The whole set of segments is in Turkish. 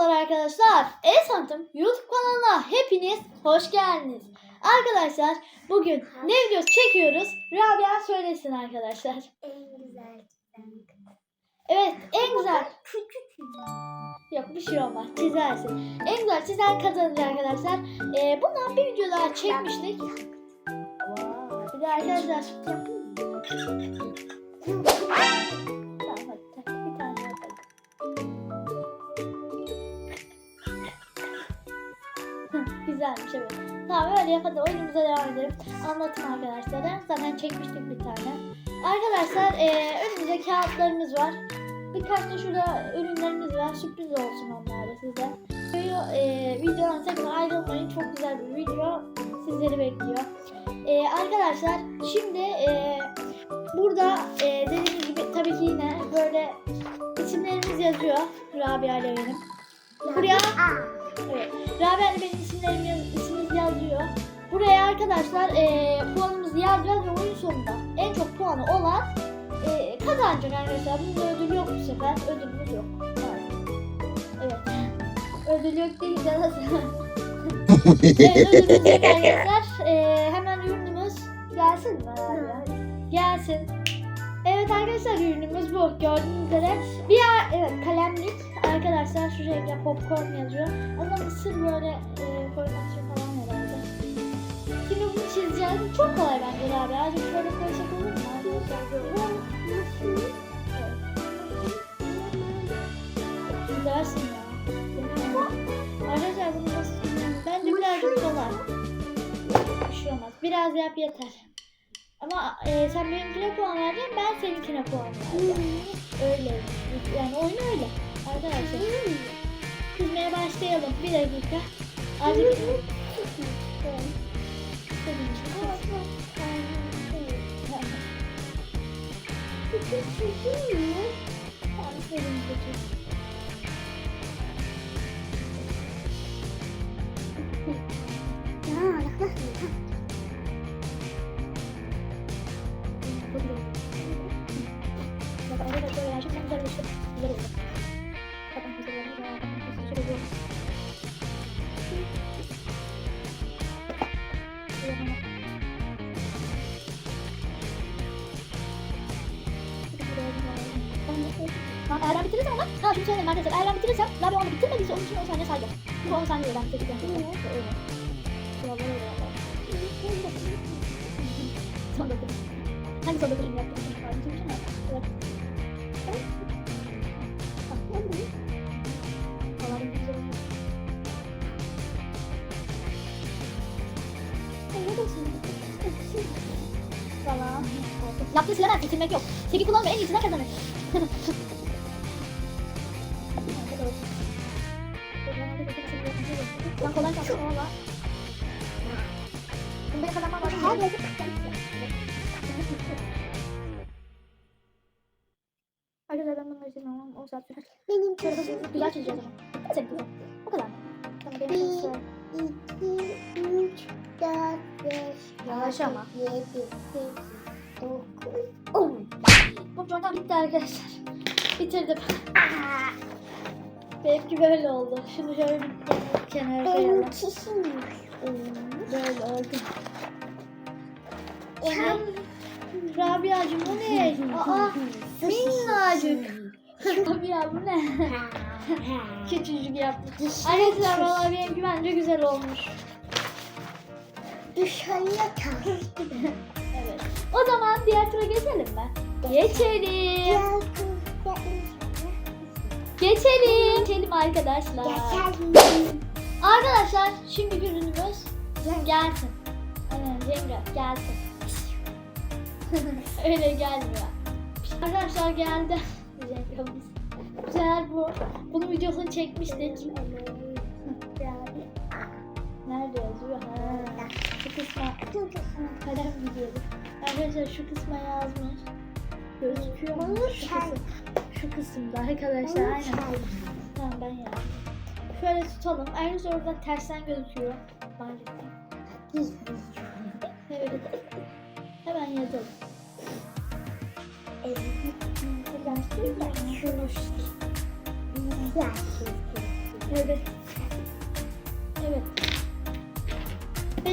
Merhabalar arkadaşlar. E-Sanatım YouTube kanalına hepiniz hoş geldiniz. Arkadaşlar bugün ne videosu çekiyoruz? Rabia söylesin arkadaşlar. En güzel çizen Evet en güzel. Küçük Yok bir şey olmaz çizersin. En güzel çizen kazanır arkadaşlar. Ee, bundan bir video daha çekmiştik. Bir de arkadaşlar. Evet. Tamam öyle yapalım. Oyunumuza devam edelim. Anlatın arkadaşlara. Zaten çekmiştik bir tane. Arkadaşlar eee önümüzde kağıtlarımız var. Birkaç da şurada ürünlerimiz var. Sürpriz olsun onlar da size. Videoyu, eee videodan sakın ayrılmayın. Çok güzel bir video sizleri bekliyor. Eee, arkadaşlar şimdi eee, burada eee dediğimiz gibi tabii ki yine böyle isimlerimiz yazıyor. Rabia ile benim. Buraya Evet. İle benim isimlerim yaz- ismimiz yazıyor. Buraya arkadaşlar eee puanımızı yazacağız ve oyun sonunda en çok puanı olan eee, kazanacak arkadaşlar. Bunda ödül yok bu sefer. Ödülümüz yok. Evet. Ödül yok değil de nasıl? evet ödülümüz yok arkadaşlar. Eee, hemen ürünümüz gelsin mi? Rabia? Gelsin. Evet arkadaşlar ürünümüz bu. Gördüğünüz üzere bir evet kalemlik arkadaşlar şu şekilde popcorn yazıyor. Ama mısır böyle e, koymak falan herhalde. Şimdi bunu çizeceğiz. Çok kolay bence abi. Azıcık şöyle koysak olur mu? Çizersin ya. Arkadaşlar bunu nasıl çizeceğim? Bence birazcık kolay. Bir şey olmaz. Biraz yap yeter. Ama e, sen benimkine puan vereceksin, ben seninkine puan vereceğim. Öyle. Yani oyun öyle. Arkadaşlar. Çizmeye başlayalım. Bir dakika. Azıcık. Tamam, istediğiniz söyleyeyim arkadaşlar, eğer ben bitirirsem, Rabia onu bitirmediyse onun için 10 saniye sayacağım. Çünkü 10 saniye ben bitireceğim. Öyle. Kurallar öyle valla. Son dokuz. Hangi son dokuzunu yaptın? Bizim için mi? Evet. Yaptığı silemez, bitirmek yok. Seki kullanma en iyisinden kazanır. Yavaş ama. 7, 8, 9, 10. Bu program bitti arkadaşlar. Bitirdim. Benimki böyle oldu. Şunu şöyle bir kenara koyalım. Benimkisi olmuş. Böyle oldu. Ne? Rabia'cığım bu ne? Aa minnacık. Rabia bu ne? Küçücük yapmış. Arkadaşlar valla benimki bence güzel olmuş. Dışarıya kalktı. Evet. O zaman diğer tura geçelim mi? Geçelim. Geçelim. Geçelim arkadaşlar. Geçelim. Arkadaşlar şimdi ürünümüz gelsin. Aynen Cemre gelsin. Öyle gelmiyor. Arkadaşlar geldi. Cemre'miz. Güzel bu. Bunun videosunu çekmiştik. Nerede yazıyor? Ha. Şu kısma kalem gidiyordu. Arkadaşlar şu kısma yazmış. Gözüküyor mu? Şu kısım. Şu kısımda arkadaşlar aynen. Tamam ben yazdım. Şöyle tutalım. Ayrıca orada tersten gözüküyor. Maalesef. Evet. Hemen yazalım. Evet. Evet. Evet.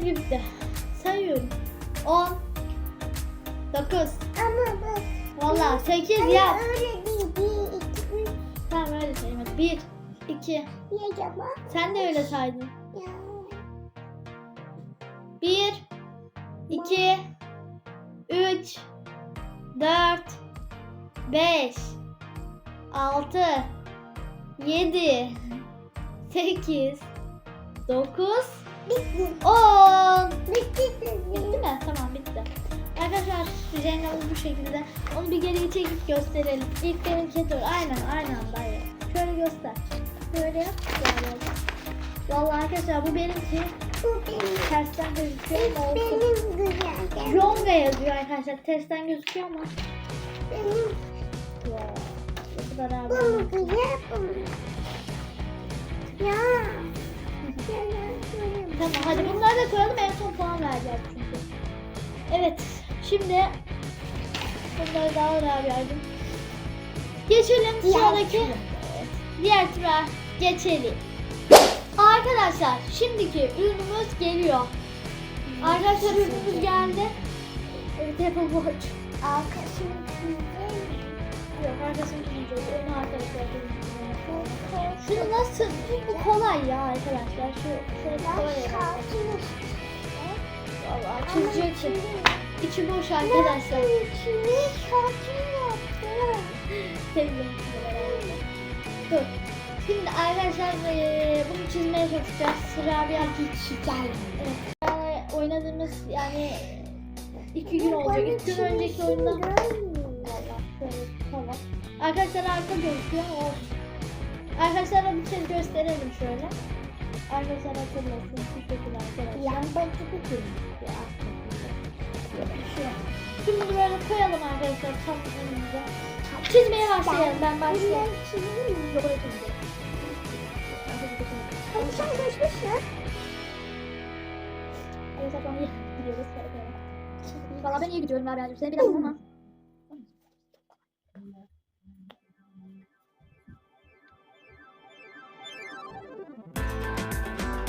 Gibi bitti. Sayıyorum. 10 9 Ama bak. Valla 8 Hani ya. öyle değil. Tamam öyle hadi. 1 2 Ya yapma. Sen de öyle saydın. Ya. 1 2 3 4 5 6 7 8 9 Bitti. 10 Bitti. Bitti mi? Tamam bitti. Arkadaşlar Jenga'mız bu şekilde. Onu bir geriye çekip gösterelim. İlk benimki dur. Aynen aynen dayı. Şöyle göster. Böyle yap. Böyle yap. Vallahi arkadaşlar bu benimki. Bu benim. Tersten gözüküyor ama olsun. Benim güzel. Jonga yazıyor arkadaşlar. Tersten gözüküyor ama. Benim. Wow. Bu kadar abi. Bu mu güzel bu mu? Ya. Tamam hadi bunları da koyalım en son puan vereceğiz çünkü. Evet şimdi bunları daha da verdim. Geçelim Diğer sıradaki tura. Evet, diğer tura geçelim. Arkadaşlar şimdiki ürünümüz geliyor. Arkadaşlar ürünümüz geldi. Evet Apple Watch. Arkasını. Yok arkasını tutacağız. Önü arkadaşlar. Şunu nasıl? Bu, kolay ya arkadaşlar. Şu şöyle kolay. Şarkını Vallahi çözecek için. İçi boş arkadaşlar. İçini şarkını yaptım. Sevgilim Dur. Şimdi arkadaşlar eee, bunu çizmeye çalışacağız. Sıra bir hiç. Evet. Yani oynadığımız yani iki gün olacak. İki gün önceki oyunda. Vallahi şöyle tamam. Arkadaşlar arka gözüküyor olsun. Arkadaşlara bir kez gösterelim şöyle. Arkadaşlar hatırlasın. Teşekkürler arkadaşlar. Yan bakı bütün. Ya, şey. Şimdi böyle koyalım arkadaşlar tam önümüze. Çizmeye başlayalım. Ben başlayayım. Bunları çizelim mi? Yok. Hadi sen geçmiş mi? Gidiyoruz. Valla ben iyi gidiyorum abi. Seni biraz ama.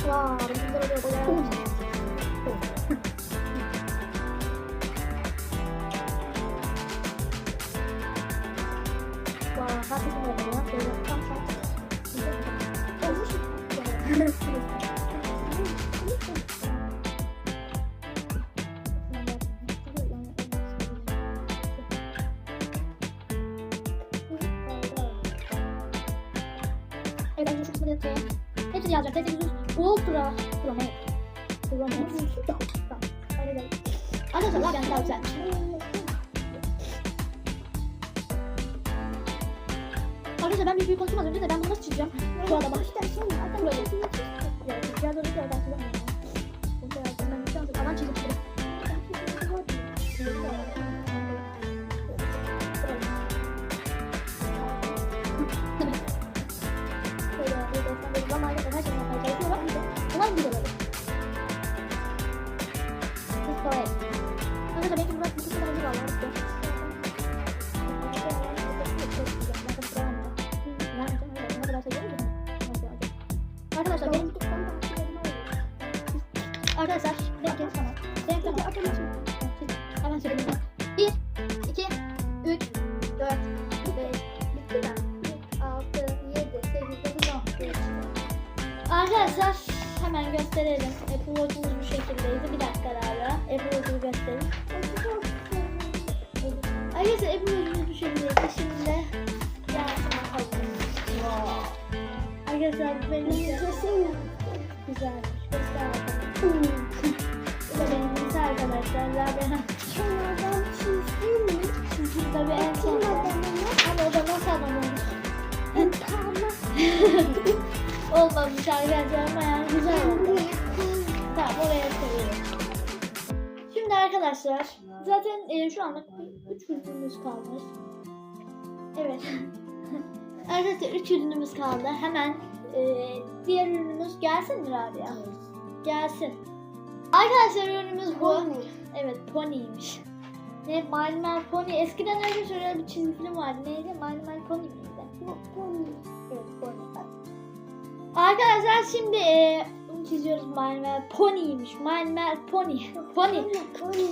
Vaa, ben güzel oluyor boyayalım. Vaa, herkesin oluyor ya. Böyle tam tam. Olmuş mu? Evet, önce şu kısmı da yapayım. Hepsini yazacağım. Tek tek yüz. Ultra. Promet. Promet. Arkadaşlar ben daha güzel. Arkadaşlar ben bir büyük konuştum az önce de ben bunu nasıl çizeceğim? Şu adama. Burayı. Evet, biraz önce de oradan çizemem. Gösterelim. Apple Watch'umuz bu şekildeydi. Bir dakika daha. Apple Watch'u göstereyim. Arkadaşlar Apple Watch'umuz bu şekildeydi. Şimdi de. Arkadaşlar bu benim için güzelmiş. Göster. Bu da benimkisi arkadaşlar. Rabia. Kenardan çizdim mi? Çünkü tabii en son. Ama o da nasıl olmuş? Olmamış arkadaşlar ama arkadaşlar zaten e, şu anlık 3 ürünümüz kalmış. Evet. arkadaşlar 3 ürünümüz kaldı. Hemen e, diğer ürünümüz gelsin mi Rabia? Gelsin. Arkadaşlar ürünümüz bu. Evet pony'ymiş. Ne My Little Pony. Eskiden öyle şöyle bir çizgi film vardı. Neydi? My Little Pony miydi? Evet pony. Arkadaşlar şimdi e, bunu çiziyoruz Malmer Pony'ymiş. Malmer Pony. Pony. Pony.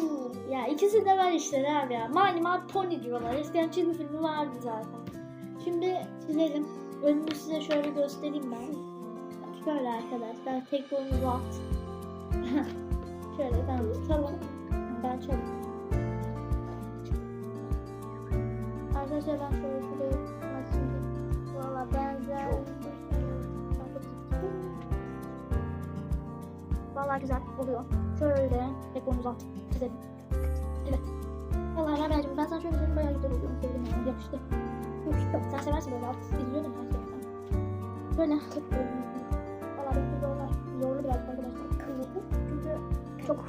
Ya ikisi de var işte abi ya. Malmer Pony diyorlar. Eskiden çizgi filmi vardı zaten. Şimdi çizelim. Önümü size şöyle göstereyim ben. Şöyle arkadaşlar tek boynu at. şöyle ben tutalım. Ben çok. Arkadaşlar ben şöyle şuraya Valla güzel oluyor. Şöyle boynu at. Çizelim. Evet. Valla Rabia'cığım ben sana şöyle söyleyeyim bayağı güzel oluyor. Sevdim yani yakıştı. Yakıştı. Sen seversin böyle alt izliyordun ya sen. Böyle tek boynu. Valla benim zorlar. Zorlu biraz arkadaşlar. Çünkü çok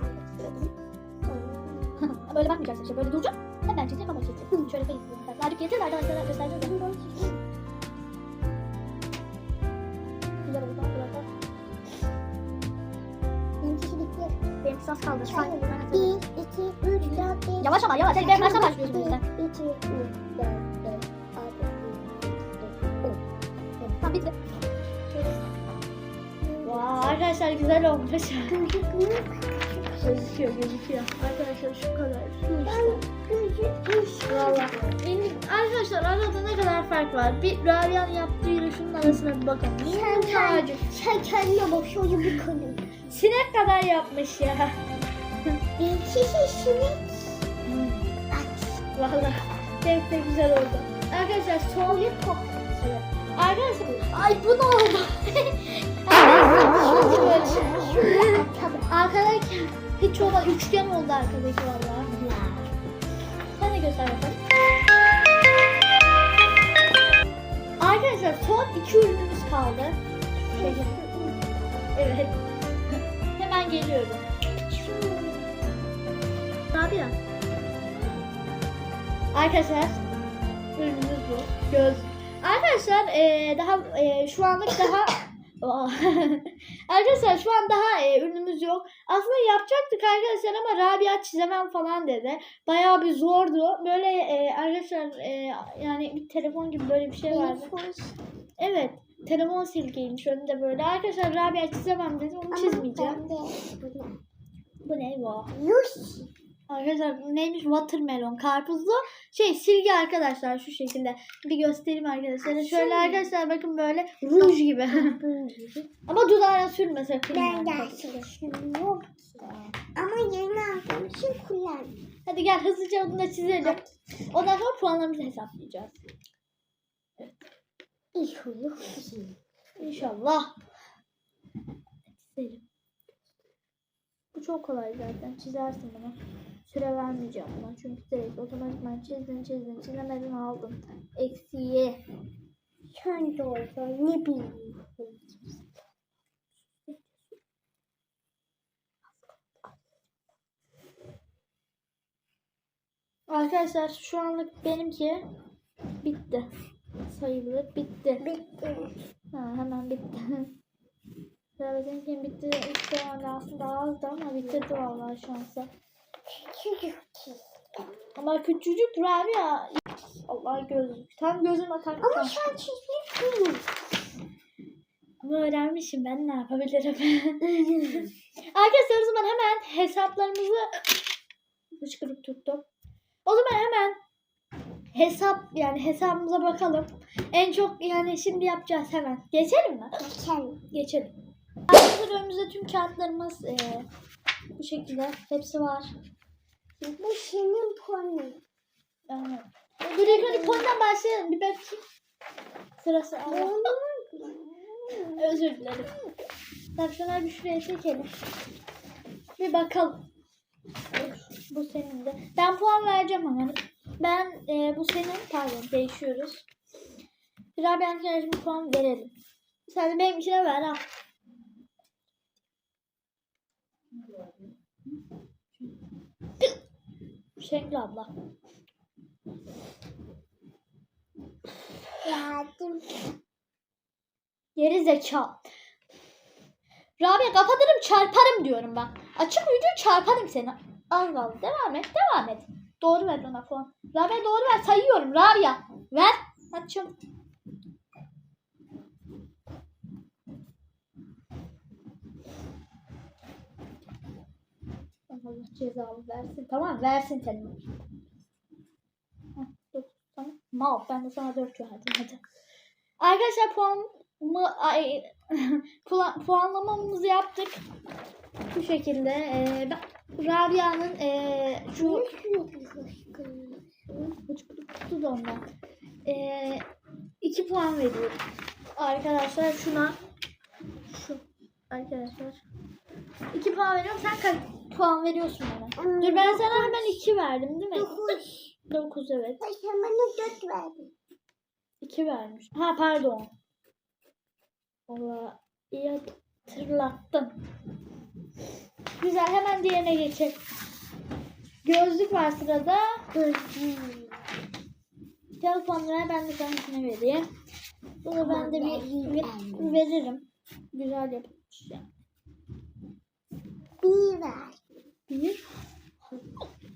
böyle bakmayacaksın işte böyle duracaksın. Hemen çizeceğim ama çizeceğim. Şöyle kayıp yapıyorum. Birazcık getir de arkadaşlara göstereceğim. Kısas kaldı. Şu an Bir, iki, üç, dört, beş. Yavaş ama yavaş. Hadi ben baştan başlıyorsun Bir, bizden. iki, üç, dört, beş, altı, yedi, on. Tamam bitti. Vay arkadaşlar güzel olmuş. gözüküyor gözüküyor. Arkadaşlar şu kadar. Şu işte. Valla. Benim, arkadaşlar arada ne kadar fark var? Bir Rabia'nın yaptığıyla şunun arasına bir bakalım. Sen Minnacık. sen kendine bak şöyle bir konu. Sinek kadar yapmış ya. İkisi sinek. Valla. Pek de güzel oldu. Arkadaşlar son Lollipop. Evet. Arkadaşlar ay bu ne oldu? Arkadaki hiç olmadı üçgen oldu arkadaki valla. Sen de göster bakalım. Arkadaşlar son iki ürünümüz kaldı. Şöyle. Geliyorum. Rabia. Arkadaşlar ürünümüz bu. Göz. Arkadaşlar eee, daha eee, şu anlık daha arkadaşlar şu an daha eee, ürünümüz yok. Aslında yapacaktık arkadaşlar ama Rabia çizemem falan dedi. Bayağı bir zordu. Böyle eee, arkadaşlar eee, yani bir telefon gibi böyle bir şey vardı. Evet. Telefon silgeymiş önünde böyle. Arkadaşlar Rabia çizemem dedi. Onu çizmeyeceğim. Bu ne bu? Yuş. Arkadaşlar neymiş? Watermelon. Karpuzlu şey silgi arkadaşlar şu şekilde. Bir göstereyim arkadaşlar. Şöyle arkadaşlar bakın böyle ruj gibi. Ama dudağına sürme sakın. Ben gerçekten yok. Ama yeni aldığım için kullan. Hadi gel hızlıca bunu da çizelim. Ondan sonra puanlarımızı hesaplayacağız. İyi olur. İnşallah. Çizelim. Bu çok kolay zaten. Çizersin bunu. Süre vermeyeceğim buna. Çünkü direkt otomatikman çizdin çizdin çizemedin aldın. Eksiye. Sen de olsa ne bileyim. Arkadaşlar şu anlık benimki bitti. Sayılır bitti. Bitti. Ha, hemen bitti. Benimki bitti. Zamanda aslında azdı ama bitirdi vallahi şansa. Çocuk Ama küçücük Rabia. Allah gözlük. Tam gözüme taktım. Ama sen çizmişsin. Ama öğrenmişim ben ne yapabilirim. Arkadaşlar o zaman hemen hesaplarımızı hıçkırık tuttum. O zaman hemen hesap yani hesabımıza bakalım. En çok yani şimdi yapacağız hemen. Geçelim mi? Geçelim. Geçelim. Arkadaşlar önümüzde tüm kağıtlarımız eee, bu şekilde. Hepsi var. Bu senin pony. Yani, dur ilk önce poniden başlayalım. Bir bakayım. Sırası Allah. Özür dilerim. Tamam şunları bir şuraya çekelim. Bir bakalım. Bu senin de. Ben puan vereceğim ama. Ben e, bu senin pardon değişiyoruz. Rabia'nın kendisine puan verelim. Sen de benimkine ver ha. Şengül abla. Yardım. Geri zeka. Rabia kapatırım çarparım diyorum ben. Açık video çarparım seni. Az kaldı. Devam et. Devam et. Doğru ver ona puan. Rabia doğru ver. Sayıyorum Rabia. Ver. Hadi çabuk. Allah cezalı versin. Tamam versin telimi. Tamam. Mal ben de sana 4 verdim hadi. Arkadaşlar puanımı ay, puanlamamızı yaptık. Bu şekilde. Ee, ben, Rabia'nın ee, şu kutu da ondan. Ee, 2 puan veriyorum. Arkadaşlar şuna şu arkadaşlar 2 puan veriyorum. Sen kaç puan veriyorsun bana? Hmm, Dur ben sana hemen 2 verdim değil mi? Dokuz. 9 evet. Sen bana dört verdin. 2 vermiş. Ha pardon. Valla iyi hatırlattın. Güzel hemen diğerine geçelim. Gözlük var sırada. Telefonlara ben de kendisine vereyim. Bunu ben de bir, bir veririm. Güzel yapılmış ya. Bir ver. Bir.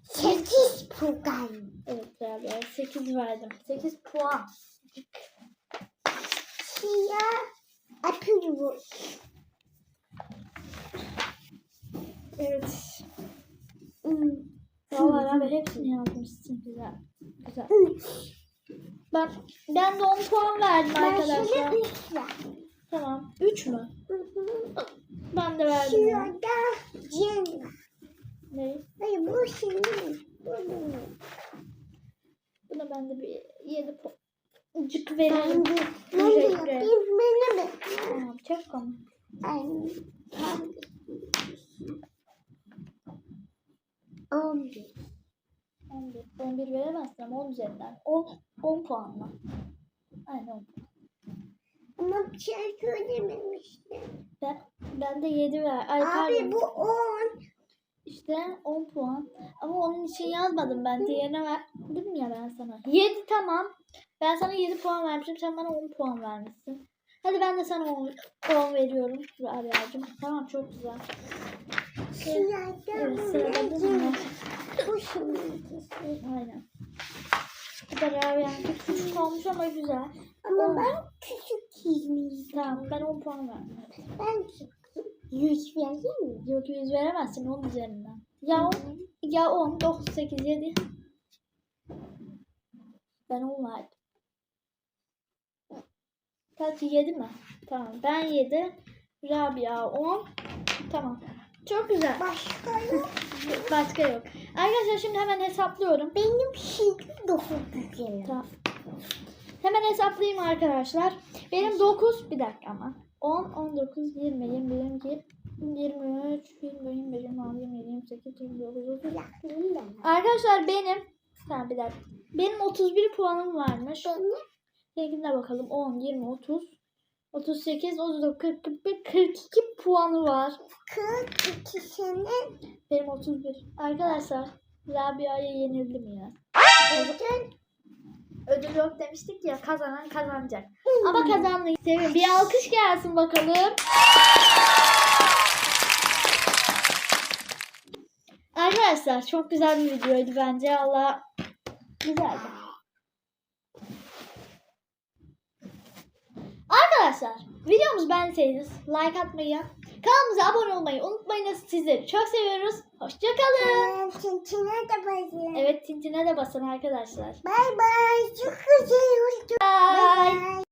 Sekiz puan. Evet abi 8 verdim. 8 puan. Siyah apül Evet. Hmm. Vallahi abi hepsini yazmışsın güzel. Güzel. Üç. Ben de 10 puan verdim Ben arkadaşlar. üç ver. Tamam. 3 mü? Ben de verdim. Şurada cin var. Ne? Hayır bu senin. Bu. Buna ben de bir 7 puancık veririm. Ben de, ben de Teşekkür ederim. yapayım. Bana bak. Tamam çok ama. Ay, tam. On bir. 11. 11 veremezsin ama 10 üzerinden. 10, 10 puanla. Aynen 10 puan. Ama bir şey söylememiştim. Ben, ben de 7 ver. Ay, Abi pardon. bu on. İşte 10 puan. Ama onun için yazmadım ben. Diğerine verdim ya ben sana. 7 tamam. Ben sana 7 puan vermişim. Sen bana 10 puan vermişsin. Hadi ben de sana 10 puan veriyorum. Rabia'cığım. Tamam çok güzel. Siyahda Evet, bu sırada bu. Aynen. Bu da Rabia'nın küçük olmuş ama güzel. Ama ben küçük çizmiştim. Tamam ben 10 puan verdim. Ben küçük. Yüz vereyim mi? Yok 100 veremezsin 10 üzerinden. Ya 10, ya 10, 9, 8, 7. Ben 10 verdim. Kaç 7 mi? Tamam ben 7. Rabia 10. Tamam. Çok güzel. Başka yok. Başka yok. Arkadaşlar şimdi hemen hesaplıyorum. Benim şimdi dokuz güzelim. Tamam. Hemen hesaplayayım arkadaşlar. Benim 9 bir dakika ama. 10, 19, 20, 21, 22, 23, 24, 25, 26, 27, 28, 29, 30. Yaktım ben. Arkadaşlar benim tamam bir dakika. Benim 31 puanım varmış. Benim Seninkine bakalım. 10, 20, 30, 38, 39, 40, 41, 42 puanı var. kırk ikisinin Benim 31. Arkadaşlar Rabia'ya yenildim ya. ödül Ödül yok demiştik ya kazanan kazanacak. Ama kazanmayı seviyorum. Bir alkış gelsin bakalım. Arkadaşlar çok güzel bir videoydu bence. Allah güzeldi. Arkadaşlar videomuzu beğendiyseniz like atmayı, kanalımıza abone olmayı unutmayınız. Sizleri çok seviyoruz. Hoşçakalın. Tintine de basın. Evet tintine de basın arkadaşlar. Bay bay. Çok güzel oldu. Bye. Bye.